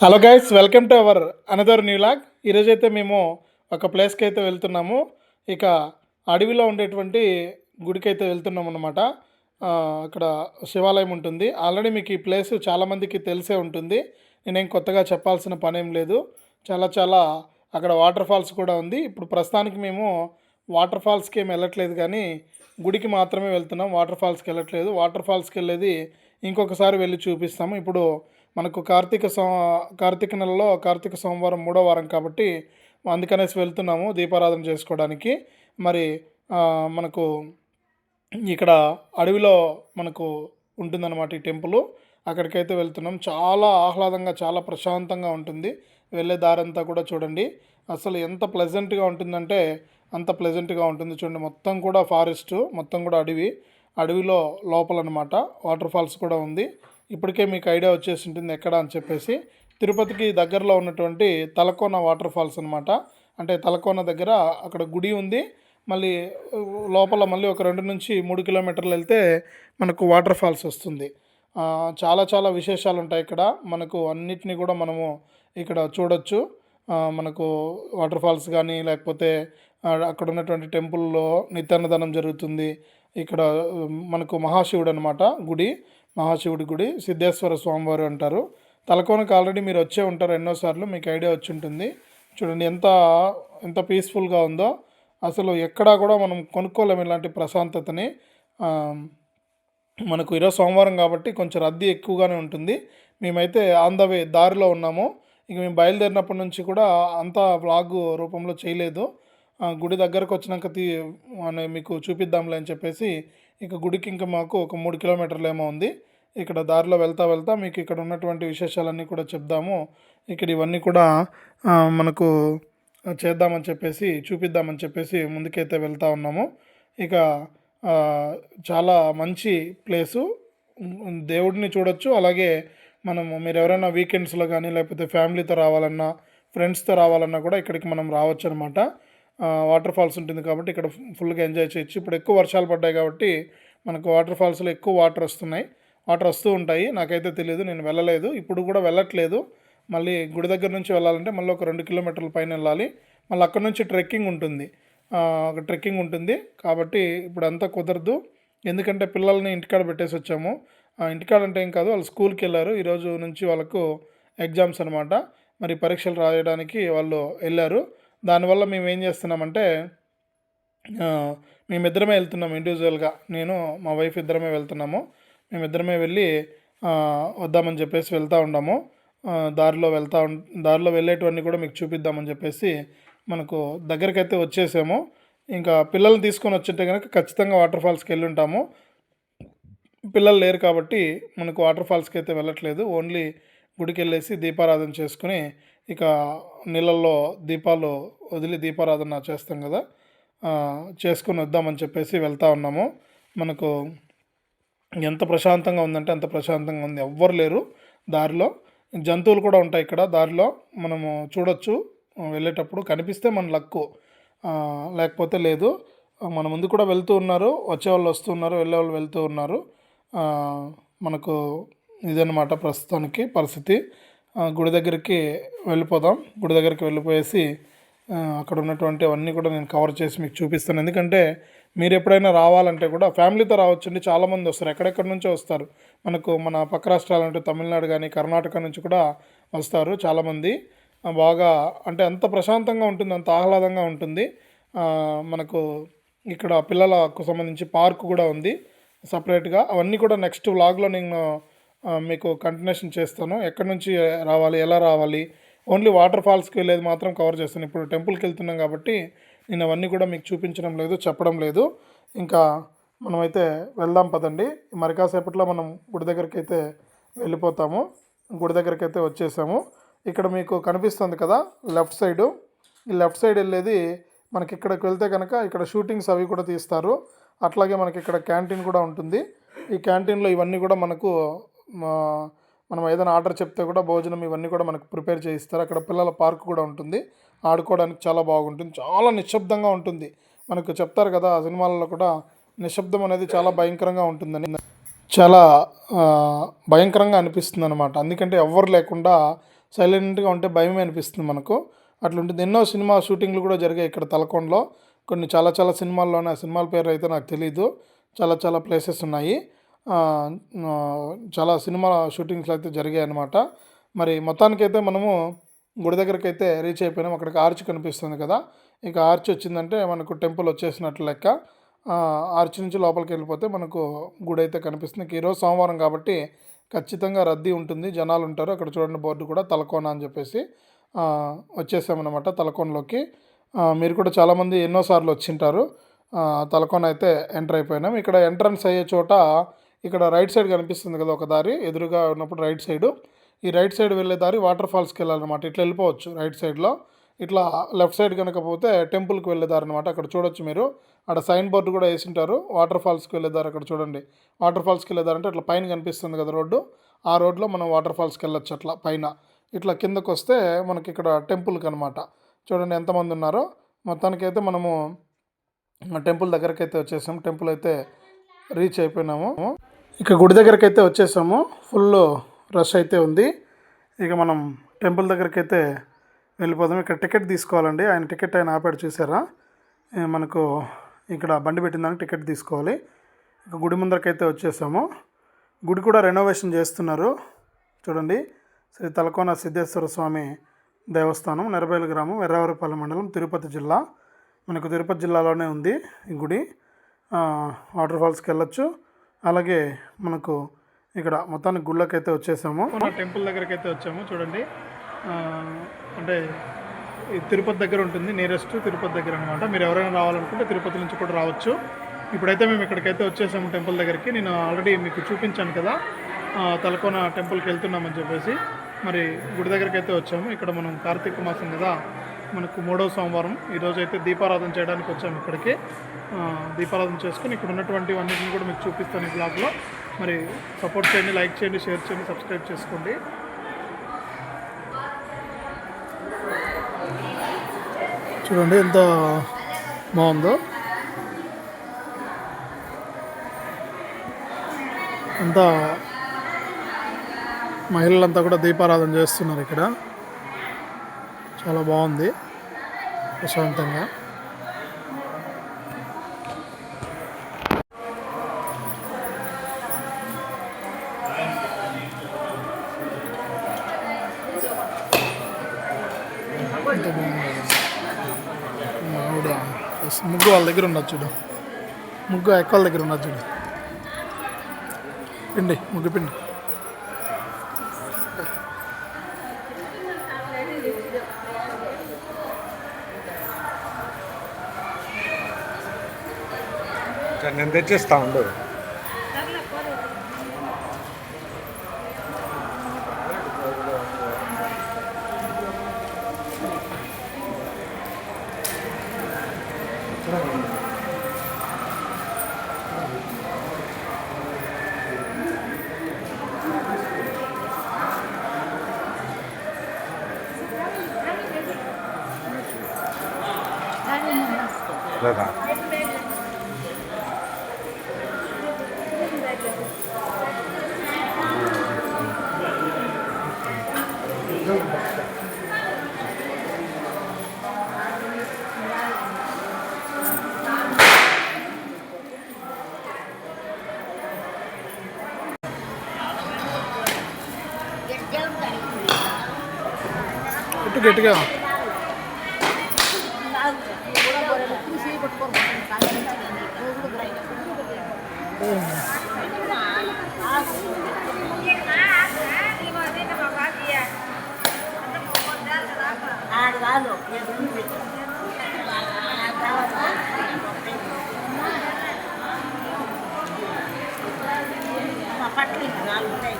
Hello guys welcome to our another new vlog ఈరోజు అయితే మేము ఒక ప్లేస్కి అయితే వెళ్తున్నాము. ఇక అడవిలో ఉండేటువంటి గుడికి అయితే వెళ్తున్నాం అనమాట అక్కడ శివాలయం ఉంటుంది. ఆల్రెడీ మీకు ఈ ప్లేస్ చాలామందికి తెలిసే ఉంటుంది. నేనేం కొత్తగా చెప్పాల్సిన పనేం లేదు. చాలా చాలా అక్కడ వాటర్ ఫాల్స్ కూడా ఉంది. ఇప్పుడు ప్రస్తుతానికి మేము వాటర్ ఫాల్స్కి ఏం వెళ్ళట్లేదు కానీ గుడికి మాత్రమే వెళ్తున్నాం. వాటర్ ఫాల్స్కి వెళ్ళట్లేదు. వాటర్ ఫాల్స్కి వెళ్ళేది ఇంకొకసారి వెళ్ళి చూపిస్తాము. ఇప్పుడు మనకు కార్తీక సో కార్తీక నెలలో కార్తీక సోమవారం మూడో వారం కాబట్టి అందుకనేసి వెళ్తున్నాము దీపారాధన చేసుకోవడానికి. మరి మనకు ఇక్కడ అడవిలో మనకు ఉంటుందన్నమాట ఈ టెంపుల్. అక్కడికైతే వెళ్తున్నాం. చాలా ఆహ్లాదంగా చాలా ప్రశాంతంగా ఉంటుంది. వెళ్ళే దారంతా కూడా చూడండి. అసలు ఎంత ప్లెజెంట్గా ఉంటుందంటే అంత ప్లెజెంట్గా ఉంటుంది చూడండి. మొత్తం కూడా ఫారెస్ట్ మొత్తం కూడా అడవి. అడవిలో లోపల అనమాట వాటర్ ఫాల్స్ కూడా ఉంది. ఇప్పటికే మీకు ఐడియా వచ్చేసి ఉంటుంది ఎక్కడ అని చెప్పేసి. తిరుపతికి దగ్గరలో ఉన్నటువంటి తలకోన వాటర్ ఫాల్స్ అనమాట అంటే తలకోన దగ్గర అక్కడ గుడి ఉంది. మళ్ళీ లోపల మళ్ళీ ఒక రెండు నుంచి మూడు కిలోమీటర్లు వెళ్తే మనకు వాటర్ ఫాల్స్ వస్తుంది. చాలా చాలా విశేషాలు ఉంటాయి ఇక్కడ. మనకు అన్నిటినీ కూడా మనము ఇక్కడ చూడొచ్చు. మనకు వాటర్ ఫాల్స్ కానీ లేకపోతే అక్కడ ఉన్నటువంటి టెంపుల్లో నిత్యాన్నదానం జరుగుతుంది. ఇక్కడ మనకు మహాశివుడు అనమాట గుడి. మహాశివుడి గుడి సిద్ధేశ్వర స్వామివారు అంటారు. తలకోనకు ఆల్రెడీ మీరు వచ్చే ఉంటారు ఎన్నోసార్లు మీకు ఐడియా వచ్చి ఉంటుంది. చూడండి ఎంత ఎంత పీస్ఫుల్గా ఉందో. అసలు ఎక్కడా కూడా మనం కొనుక్కోలేము ఇలాంటి ప్రశాంతతని. మనకు ఈరోజు సోమవారం కాబట్టి కొంచెం రద్దీ ఎక్కువగానే ఉంటుంది. మేమైతే ఆన్ ద వే దారిలో ఉన్నాము. ఇక మేము బయలుదేరినప్పటి నుంచి కూడా అంతా వ్లాగ్ రూపంలో చేయలేదు. ఆ, గుడి దగ్గరకు వచ్చినాక తీ మీకు చూపిద్దాంలే అని చెప్పేసి ఇక గుడికి ఇంకా మాకు ఒక మూడు కిలోమీటర్లు ఏమో ఉంది. ఇక్కడ దారిలో వెళ్తా వెళ్తా మీకు ఇక్కడ ఉన్నటువంటి విశేషాలన్నీ కూడా చెప్దాము. ఇక్కడ ఇవన్నీ కూడా మనకు చేద్దామని చెప్పేసి చూపిద్దామని చెప్పేసి ముందుకైతే వెళ్తా ఉన్నాము. ఇక చాలా మంచి ప్లేసు. దేవుడిని చూడొచ్చు. అలాగే మనము మీరు ఎవరైనా వీకెండ్స్లో కానీ లేకపోతే ఫ్యామిలీతో రావాలన్నా ఫ్రెండ్స్తో రావాలన్నా కూడా ఇక్కడికి మనం రావచ్చు అనమాట వాటర్ ఫాల్స్ ఉంటుంది కాబట్టి ఇక్కడ ఫుల్గా ఎంజాయ్ చేయొచ్చు. ఇప్పుడు ఎక్కువ వర్షాలు పడ్డాయి కాబట్టి మనకు వాటర్ ఫాల్స్లో ఎక్కువ వాటర్ వస్తున్నాయి. వాటర్ వస్తూ ఉంటాయి. నాకైతే తెలియదు నేను వెళ్ళలేదు. ఇప్పుడు కూడా వెళ్ళట్లేదు. మళ్ళీ గుడి దగ్గర నుంచి వెళ్ళాలంటే మళ్ళీ ఒక రెండు కిలోమీటర్ల పైన వెళ్ళాలి. మళ్ళీ అక్కడ నుంచి ట్రెక్కింగ్ ఉంటుంది. ఒక ట్రెక్కింగ్ ఉంటుంది. కాబట్టి ఇప్పుడు అంతా కుదరదు. ఎందుకంటే పిల్లల్ని ఇంటికాడ పెట్టేసి వచ్చాము. ఇంటికాడ అంటే ఏం కాదు వాళ్ళు స్కూల్కి వెళ్ళారు. ఈరోజు నుంచి వాళ్ళకు ఎగ్జామ్స్ అనమాట మరి పరీక్షలు రాయడానికి వాళ్ళు వెళ్ళారు. దానివల్ల మేము ఏం చేస్తున్నామంటే మేమిద్దరమే వెళ్తున్నాము. ఇండివిజువల్గా నేను మా వైఫ్ ఇద్దరమే వెళ్తున్నాము. మేమిద్దరమే వెళ్ళి వద్దామని చెప్పేసి వెళ్తూ ఉన్నాము దారిలో వెళ్తా ఉం దారిలో వెళ్ళేటివన్నీ కూడా మీకు చూపిద్దామని చెప్పేసి మనకు దగ్గరకైతే వచ్చేసాము. ఇంకా పిల్లల్ని తీసుకొని వచ్చింటే కనుక ఖచ్చితంగా వాటర్ ఫాల్స్కి వెళ్ళి ఉంటాము. పిల్లలు లేరు కాబట్టి మనకు వాటర్ ఫాల్స్కి అయితే వెళ్ళట్లేదు. ఓన్లీ గుడికి వెళ్ళేసి దీపారాధన చేసుకుని ఇక నీళ్ళల్లో దీపాలు వదిలి దీపారాధన చేస్తాం కదా. చేసుకొని వద్దామని చెప్పేసి వెళ్తా ఉన్నాము. మనకు ఎంత ప్రశాంతంగా ఉందంటే అంత ప్రశాంతంగా ఉంది. ఎవ్వరు లేరు దారిలో. జంతువులు కూడా ఉంటాయి ఇక్కడ దారిలో. మనము చూడొచ్చు. వెళ్ళేటప్పుడు కనిపిస్తే మన లక్కు లేకపోతే లేదు. మన ముందు కూడా వెళ్తూ ఉన్నారు. వచ్చేవాళ్ళు వస్తున్నారు వెళ్ళేవాళ్ళు వెళ్తూ ఉన్నారు. మనకు ఇదన్నమాట ప్రస్తుతానికి పరిస్థితి. గుడి దగ్గరికి వెళ్ళిపోదాం. గుడి దగ్గరికి వెళ్ళిపోయేసి అక్కడ ఉన్నటువంటి అవన్నీ కూడా నేను కవర్ చేసి మీకు చూపిస్తాను. ఎందుకంటే మీరు ఎప్పుడైనా రావాలంటే కూడా ఫ్యామిలీతో రావచ్చండి. చాలామంది వస్తారు. ఎక్కడెక్కడి నుంచో వస్తారు. మనకు మన పక్క రాష్ట్రాలంటే తమిళనాడు కానీ కర్ణాటక నుంచి కూడా వస్తారు చాలామంది. బాగా అంటే అంత ప్రశాంతంగా ఉంటుంది అంత ఆహ్లాదంగా ఉంటుంది. మనకు ఇక్కడ పిల్లలకు సంబంధించి పార్క్ కూడా ఉంది సపరేట్గా. అవన్నీ కూడా నెక్స్ట్ వ్లాగ్లో నేను మీకు కంటిన్యూషన్ చేస్తాను. ఎక్కడి నుంచి రావాలి ఎలా రావాలి? ఓన్లీ వాటర్ ఫాల్స్కి వెళ్ళేది మాత్రం కవర్ చేస్తాను. ఇప్పుడు టెంపుల్కి వెళ్తున్నాం కాబట్టి నేను అవన్నీ కూడా మీకు చూపించడం లేదు చెప్పడం లేదు. ఇంకా మనమైతే వెళ్దాం పదండి. మరి కాసేపట్లో మనం గుడి దగ్గరికి అయితే వెళ్ళిపోతాము. గుడి దగ్గరికి అయితే వచ్చేసాము. ఇక్కడ మీకు కనిపిస్తుంది కదా లెఫ్ట్ సైడు. ఈ లెఫ్ట్ సైడ్ వెళ్ళేది మనకి ఇక్కడికి వెళ్తే కనుక ఇక్కడ షూటింగ్స్ అవి కూడా తీస్తారు. అట్లాగే మనకి ఇక్కడ క్యాంటీన్ కూడా ఉంటుంది. ఈ క్యాంటీన్లో ఇవన్నీ కూడా మనకు మా, మనం ఏదైనా ఆర్డర్ చెప్తే కూడా భోజనం ఇవన్నీ కూడా మనకు ప్రిపేర్ చేయిస్తారు. అక్కడ పిల్లల పార్క్ కూడా ఉంటుంది. ఆడుకోవడానికి చాలా బాగుంటుంది. చాలా నిశ్శబ్దంగా ఉంటుంది. మనకు చెప్తారు కదా ఆ సినిమాలలో కూడా నిశ్శబ్దం అనేది చాలా భయంకరంగా ఉంటుందని. చాలా భయంకరంగా అనిపిస్తుంది అనమాట ఎందుకంటే ఎవ్వరు లేకుండా సైలెంట్గా ఉంటే భయమే అనిపిస్తుంది మనకు. అట్లుంటుంది. ఎన్నో సినిమా షూటింగ్లు కూడా జరిగాయి ఇక్కడ తలకొండలో. కొన్ని చాలా చాలా సినిమాల్లోనే ఆ సినిమాల పేరు అయితే నాకు తెలీదు. చాలా చాలా ప్లేసెస్ ఉన్నాయి. చాలా సినిమా షూటింగ్స్ అయితే జరిగాయి అనమాట మరి మొత్తానికైతే మనము గుడి దగ్గరికి అయితే రీచ్ అయిపోయినాం. అక్కడికి ఆర్చ్ కనిపిస్తుంది కదా. ఇక ఆర్చ్ వచ్చిందంటే మనకు టెంపుల్ వచ్చేసినట్లు లెక్క. ఆర్చ్ నుంచి లోపలికి వెళ్ళిపోతే మనకు గుడి అయితే కనిపిస్తుంది. ఈరోజు సోమవారం కాబట్టి ఖచ్చితంగా రద్దీ ఉంటుంది. జనాలు ఉంటారు. అక్కడ చూడండి బోర్డు కూడా తలకోన అని చెప్పేసి వచ్చేసామన్నమాట తలకోనలోకి. మీరు కూడా చాలామంది ఎన్నోసార్లు వచ్చింటారు. తలకోన అయితే ఎంటర్ అయిపోయినాం. ఇక్కడ ఎంట్రన్స్ అయ్యే చోట ఇక్కడ రైట్ సైడ్ కనిపిస్తుంది కదా ఒక దారి. ఎదురుగా ఉన్నప్పుడు రైట్ సైడు ఈ రైట్ సైడ్ వెళ్ళే దారి వాటర్ ఫాల్స్కి వెళ్ళాలన్నమాట. ఇట్లా వెళ్ళిపోవచ్చు రైట్ సైడ్లో. ఇట్లా లెఫ్ట్ సైడ్ కనుక పోతే టెంపుల్కి వెళ్ళేదారు అనమాట అక్కడ చూడొచ్చు మీరు. అక్కడ సైన్ బోర్డు కూడా వేసింటారు. వాటర్ ఫాల్స్కి వెళ్ళే దారి అక్కడ చూడండి. వాటర్ ఫాల్స్కి వెళ్ళేదారంటే అట్లా పైన కనిపిస్తుంది కదా రోడ్డు. ఆ రోడ్లో మనం వాటర్ ఫాల్స్కి వెళ్ళొచ్చు అట్లా పైన. ఇట్లా కిందకు వస్తే మనకి ఇక్కడ టెంపుల్కి అనమాట చూడండి ఎంతమంది ఉన్నారో. మొత్తానికైతే మనము టెంపుల్ దగ్గరికి అయితే వచ్చేసాం. టెంపుల్ అయితే రీచ్ అయిపోయినాము. ఇక గుడి దగ్గరికి అయితే వచ్చేసాము. ఫుల్ రష్ అయితే ఉంది. ఇక మనం టెంపుల్ దగ్గరికి అయితే వెళ్ళిపోదాం. ఇక్కడ టికెట్ తీసుకోవాలండి. ఆయన టికెట్ ఆయన ఆపాడు చూసారా? మనకు ఇక్కడ బండి పెట్టిందానికి టికెట్ తీసుకోవాలి. ఇక గుడి ముందరకైతే వచ్చేసాము. గుడి కూడా రెనోవేషన్ చేస్తున్నారు. చూడండి. శ్రీ తలకోన సిద్ధేశ్వర స్వామి దేవస్థానం నెరబేలు గ్రామం ఎర్రవరపల్లి మండలం తిరుపతి జిల్లా. మనకు తిరుపతి జిల్లాలోనే ఉంది ఈ గుడి. వాటర్ ఫాల్స్కి వెళ్ళొచ్చు. అలాగే మనకు ఇక్కడ మొత్తానికి గుళ్ళకి అయితే వచ్చేసాము టెంపుల్ దగ్గరికి అయితే వచ్చాము చూడండి. అంటే తిరుపతి దగ్గర ఉంటుంది నియరెస్ట్ తిరుపతి దగ్గర అనమాట మీరు ఎవరైనా రావాలనుకుంటే తిరుపతి నుంచి కూడా రావచ్చు. ఇప్పుడైతే మేము ఇక్కడికైతే వచ్చేసాము టెంపుల్ దగ్గరికి. నేను ఆల్రెడీ మీకు చూపించాను కదా తలకోన టెంపుల్కి వెళ్తున్నామని చెప్పేసి. మరి గుడి దగ్గరికి అయితే వచ్చాము. ఇక్కడ మనం కార్తీక మాసం కదా మనకు మూడో సోమవారం. ఈరోజు అయితే దీపారాధన చేయడానికి వచ్చాము ఇక్కడికి. దీపారాధన చేసుకుని ఇక్కడ ఉన్నటువంటి అన్నింటిని కూడా మీకు చూపిస్తాను ఈ బ్లాగ్లో. మరి సపోర్ట్ చేయండి లైక్ చేయండి షేర్ చేయండి సబ్స్క్రైబ్ చేసుకోండి. చూడండి ఎంత బాగుందో. అంతా మహిళలంతా కూడా దీపారాధన చేస్తున్నారు ఇక్కడ. చాలా బాగుంది. ప్రశాంతంగా. దగ్గర ఉన్నది చూడు. ముగ్గు ఎక్కల వాళ్ళ దగ్గర ఉన్నది చూడు. పిండి ముగ్గు పిండి. నేను తెచ్చిస్తా ఉండదు లేదా ఇటు గట్టిగా ఆడు కాదు మా పట్ల ఇంకా నాలుగు ఉంటాయి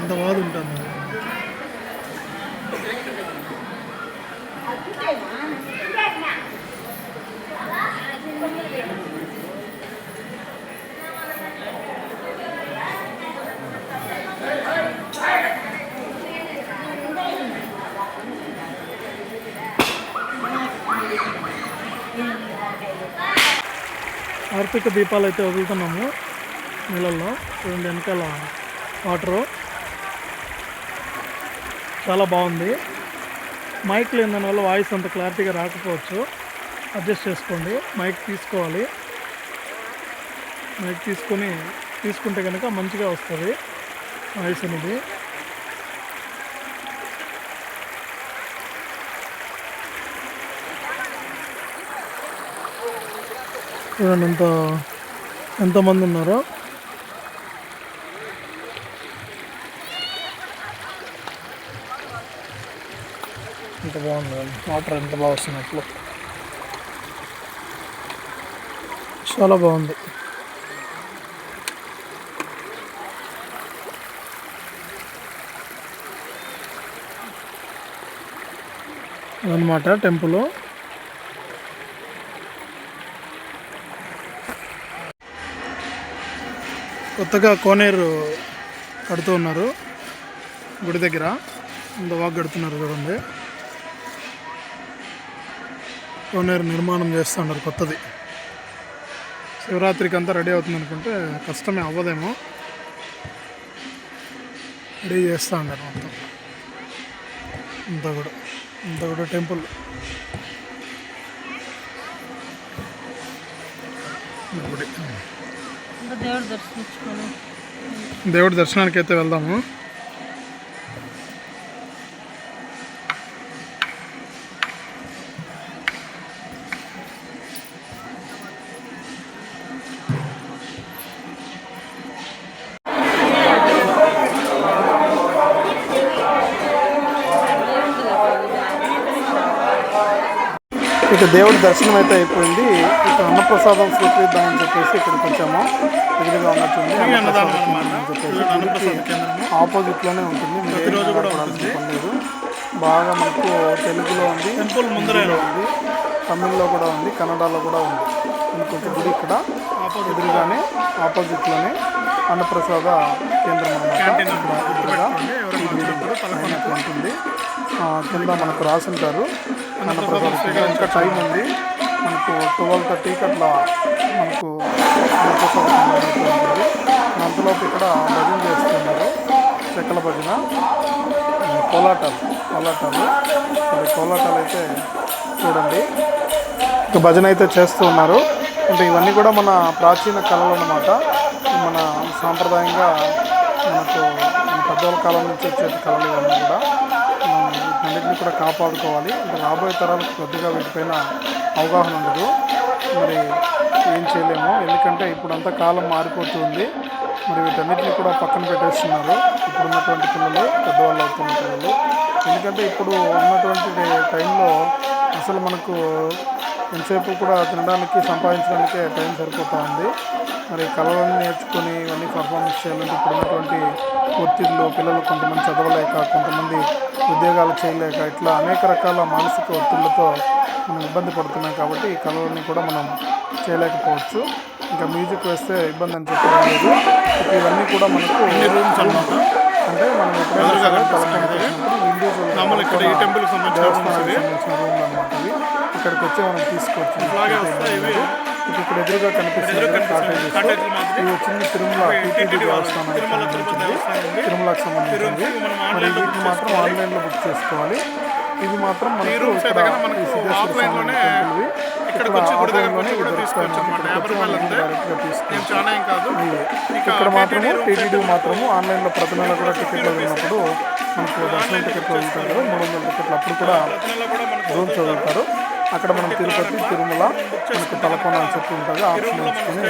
ఎంత బాధ ఉంటుంది కార్తీక దీపాలు అయితే వదులుతున్నాము నీళ్ళల్లో. చూడండి వెనకాల వాటరు. చాలా బాగుంది. మైక్ లేని దానివల్ల వాయిస్ అంత క్లారిటీగా రాకపోవచ్చు. అడ్జస్ట్ చేసుకోండి. మైక్ తీసుకోవాలి. మైక్ తీసుకొని తీసుకుంటే కనుక మంచిగా వస్తుంది వాయిస్ అనేది. చూడండి ఎంత ఎంతమంది ఉన్నారో. ఎంత బాగుంది వాటర్ ఎంత బాగా వస్తున్నట్లు. చాలా బాగుంది. అదనమాట టెంపుల్. కొత్తగా కోనేరు కడుతూ ఉన్నారు. గుడి దగ్గర. ఇంత వాక్ కడుతున్నారు చూడండి. కోనేరు నిర్మాణం చేస్తున్నారు కొత్తది. శివరాత్రికి అంతా రెడీ అవుతుంది అనుకుంటే కష్టమే అవ్వదేమో. రెడీ చేస్తూ ఉన్నారు మొత్తం. ఇంత కూడా ఇంత కూడా టెంపుల్. గుడి. దేవుడు దర్శించుకొని దేవుడి దర్శనానికి అయితే వెళ్దాము. ఇక దేవుడి దర్శనం అయితే అయిపోయింది. ఇక అన్నప్రసాదం స్వీకరిద్దామని చెప్పేసి ఇక్కడికి వచ్చాము. ఎదురుగా ఉన్నట్టుంది చెప్పేసి ఆపోజిట్లోనే ఉంటుంది. లేదు. బాగా మనకు తెలుగులో ఉంది ముందరలో ఉంది. తమిళ్ళో కూడా ఉంది కన్నడలో కూడా ఉంది. ఇంకొక గుడి ఇక్కడ. ఎదురుగానే ఆపోజిట్లోనే అన్నప్రసాద కేంద్రం అన్నమాట. ఉంటుంది. కింద మనకు రాసి ఉంటారు అన్నప్రసాద కేంద్రం. ఇంకా టైం ఉంది. మనకు ట్వెల్వ్ థర్టీకి అట్లా మనకు అన్నప్రసాద ఉంటుంది అంతలోపు ఇక్కడ భజన చేస్తున్నారు. చెక్కల భజన. కోలాటాలు కోలాటాలు. మరి కోలాటాలు అయితే చూడండి. ఇక భజన అయితే చేస్తూ ఉన్నారు. అంటే ఇవన్నీ కూడా మన ప్రాచీన కళలు అన్నమాట. మన సాంప్రదాయంగా మనకు మన పెద్దవాళ్ళ కాలం నుంచి వచ్చే కళలు ఇవన్నీ కూడా. వీటన్నిటిని కూడా కాపాడుకోవాలి. అంటే రాబోయే తరాలకు కొద్దిగా వీటిపైన అవగాహన ఉండదు. మరి ఏం చేయలేము. ఎందుకంటే ఇప్పుడంతా కాలం మారిపోతుంది మరి వీటన్నిటిని కూడా పక్కన పెట్టేస్తున్నారు. ఇప్పుడు ఉన్నటువంటి పిల్లలు పెద్దవాళ్ళు అవుతున్న పిల్లలు. ఎందుకంటే ఇప్పుడు ఉన్నటువంటి టైంలో అసలు మనకు ఎంతసేపు కూడా తినడానికి సంపాదించడానికే టైం సరిపోతూ ఉంది. మరి కళలను నేర్చుకొని ఇవన్నీ పర్ఫార్మెన్స్ చేయాలంటే ఇప్పుడు ఉన్నటువంటి ఒత్తిడిలో పిల్లలు కొంతమంది చదవలేక కొంతమంది ఉద్యోగాలు చేయలేక ఇట్లా అనేక రకాల మానసిక ఒత్తిళ్ళతో మనం ఇబ్బంది పడుతున్నాం కాబట్టి ఈ కళలన్నీ కూడా మనం చేయలేకపోవచ్చు. ఇంకా మ్యూజిక్ వేస్తే ఇబ్బంది అని చెప్పడం లేదు. ఇవన్నీ కూడా మనకు రూమ్స్ అనమాట అంటే మనం ఎప్పుడైనా ఇండివిజువల్ సంబంధించిన రూమ్లు అనమాట ఇవి. ఇక్కడికి వచ్చి మనం తీసుకోవచ్చు. ఇక ఇక్కడ ఎదురుగా కనిపిస్తుంది. కదా కాటేజెస్ ఇవి వచ్చింది తిరుమల టీటీడీ దేవస్థానానికి సంబంధించింది. తిరుమలకు సంబంధించింది. మరి వీటిని మాత్రం ఆన్లైన్లో బుక్ చేసుకోవాలి. ఇవి మాత్రం మనకు ఇక్కడ టెంపుల్వి ఇక్కడ ఆఫ్లైన్లోనే డైరెక్ట్గా మాత్రము టీటీడీ మాత్రము ఆన్లైన్లో ప్రతి నెల కూడా టికెట్లు వదిలినప్పుడు మనకు దర్శనం టికెట్లు కదా మూడు వందల టికెట్లు అప్పుడు కూడా రూమ్స్ వదులుతారు అక్కడ మనం తిరుపతి తిరుమల మనకు తలకోన అని చెప్పి ఉంటుంది. ఆప్షన్ ఎంచుకొని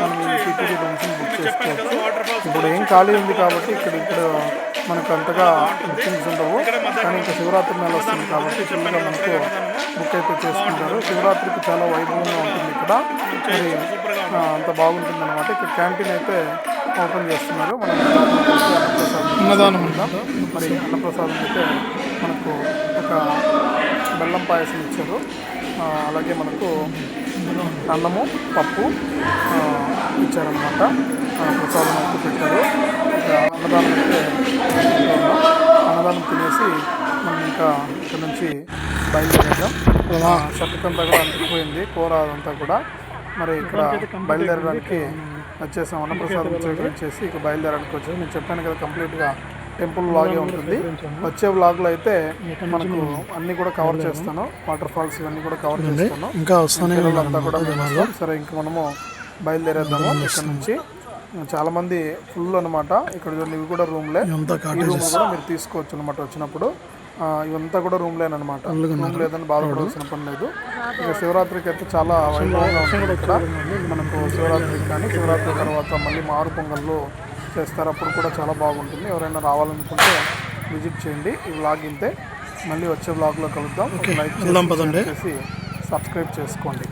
మనం ఈ టీటీడీ రూమ్స్ని బుక్ చేసుకోవచ్చు. ఇప్పుడు ఏం ఖాళీ ఉంది కాబట్టి ఇక్కడ ఇక్కడ మనకు అంతగా బుకింగ్స్ ఉండవు. కానీ ఇంకా శివరాత్రి నెల వస్తుంది కాబట్టి చిన్నగా మనకు బుక్ అయితే చేసుకుంటారు. శివరాత్రికి చాలా వైభవంగా ఉంటుంది ఇక్కడ. మరి అంత బాగుంటుంది అనమాట ఇక్కడ క్యాంటీన్ అయితే ఓపెన్ చేస్తున్నారు. మనం అన్నదానం ఉందా మరి అన్నప్రసాదం అయితే మనకు ఒక బెల్లం పాయసం ఇచ్చారు. అలాగే మనకు అన్నము పప్పు ఇచ్చారనమాట ప్రసాదం అయితే పెట్టారు. అన్నదానం. అన్నదానం తినేసి మనం ఇంకా ఇక్కడ నుంచి బయలుదేరాం అంతా కూడా అంటుకుపోయింది కూర అదంతా కూడా. మరి ఇక్కడ బయలుదేరడానికి వచ్చేసాం. అన్నప్రసాదం స్వీకరించేసి ఇక బయలుదేరడానికి వచ్చాము నేను చెప్పాను కదా కంప్లీట్గా టెంపుల్ వ్లాగే ఉంటుంది. వచ్చే వ్లాగ్లో అయితే మనకు అన్నీ కూడా కవర్ చేస్తాను. వాటర్ ఫాల్స్ ఇవన్నీ కూడా కవర్ చేస్తాను. ఇంకా వస్తానే పిల్లలంతా కూడా. సరే ఇంక మనము బయలుదేరేద్దాము ఇక్కడ నుంచి. చాలా మంది ఫుల్ అనమాట ఇక్కడ ఇవి కూడా రూమ్లే అంతా ఈ రూమ్ కూడా మీరు తీసుకోవచ్చు అనమాట వచ్చినప్పుడు. ఇవంతా కూడా రూమ్ లేనమాట రూమ్ లేదని బాధపడాల్సిన పని లేదు. ఇక శివరాత్రికి అయితే చాలా వైభవంగా ఉంటుంది ఇక్కడ. మనకు శివరాత్రికి కానీ శివరాత్రి తర్వాత మళ్ళీ మారు పొంగళ్ళు చేస్తారు అప్పుడు కూడా చాలా బాగుంటుంది. ఎవరైనా రావాలనుకుంటే విజిట్ చేయండి. ఈ వ్లాగ్ ఇంతే. మళ్ళీ వచ్చే వ్లాగ్లో కలుద్దాం. లైక్ చేసి సబ్స్క్రైబ్ చేసుకోండి.